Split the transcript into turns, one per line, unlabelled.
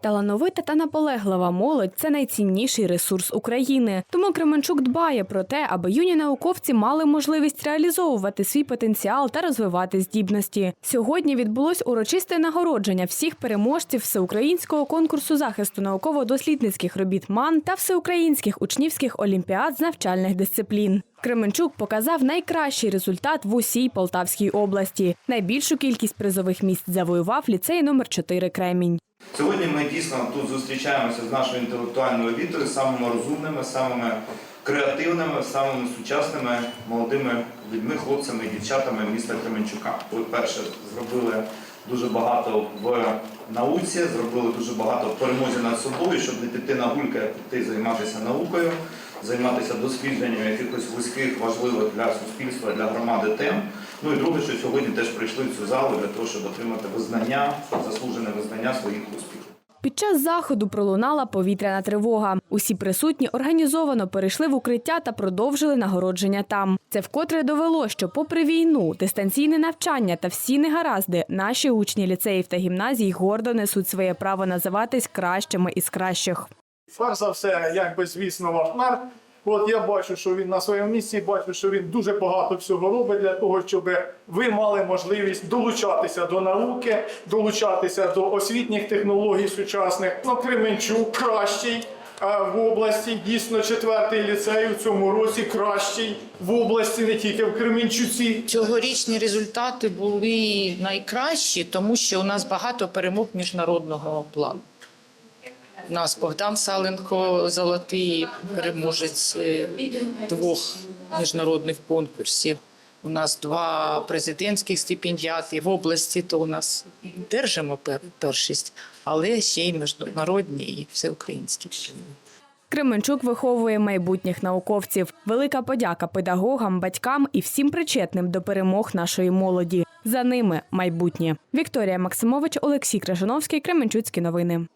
Талановита та наполеглива молодь це найцінніший ресурс України. Тому Кременчук дбає про те, аби юні науковці мали можливість реалізовувати свій потенціал та розвивати здібності. Сьогодні відбулось урочисте нагородження всіх переможців всеукраїнського конкурсу захисту науково-дослідницьких робіт МАН та всеукраїнських учнівських олімпіад з навчальних дисциплін. Кременчук показав найкращий результат в усій Полтавській області. Найбільшу кількість призових місць завоював ліцей номер 4 Кремінь.
Сьогодні ми дійсно тут зустрічаємося з нашою інтелектуальною елітою, самими розумними, самими креативними, самими сучасними молодими людьми, хлопцями і дівчатами міста Кременчука. Ви перше зробили дуже багато в науці, зробили дуже багато в перемозі над собою, щоб не піти на гульки, а піти займатися наукою, займатися дослідженням якихось вузьких, важливих для суспільства, для громади тем. Ну і друге, що сьогодні теж прийшли в цю залу для того, щоб отримати визнання, заслужене визнання своїх успіхів.
Під час заходу пролунала повітряна тривога. Усі присутні організовано перейшли в укриття та продовжили нагородження там. Це вкотре довело, що, попри війну, дистанційне навчання та всі негаразди, наші учні ліцеїв та гімназій гордо несуть своє право називатись кращими із кращих.
Перш за все, якби звісно, ваш мер. От я бачу, що він на своєму місці, бачу, що він дуже багато всього робить для того, щоб ви мали можливість долучатися до науки, долучатися до освітніх технологій сучасних. Ну, Кременчук кращий в області. Дійсно, четвертий ліцей у цьому році кращий в області, не тільки в Кременчуці.
Цьогорічні результати були найкращі, тому що у нас багато перемог міжнародного плану. У нас Богдан Саленко, золотий переможець е, двох міжнародних конкурсів. У нас два президентських стипендіати в області, то у нас держимо першість, але ще й міжнародні і всеукраїнські.
Кременчук виховує майбутніх науковців. Велика подяка педагогам, батькам і всім причетним до перемог нашої молоді. За ними майбутнє. Вікторія Максимович, Олексій Крашановський, Кременчуцькі новини.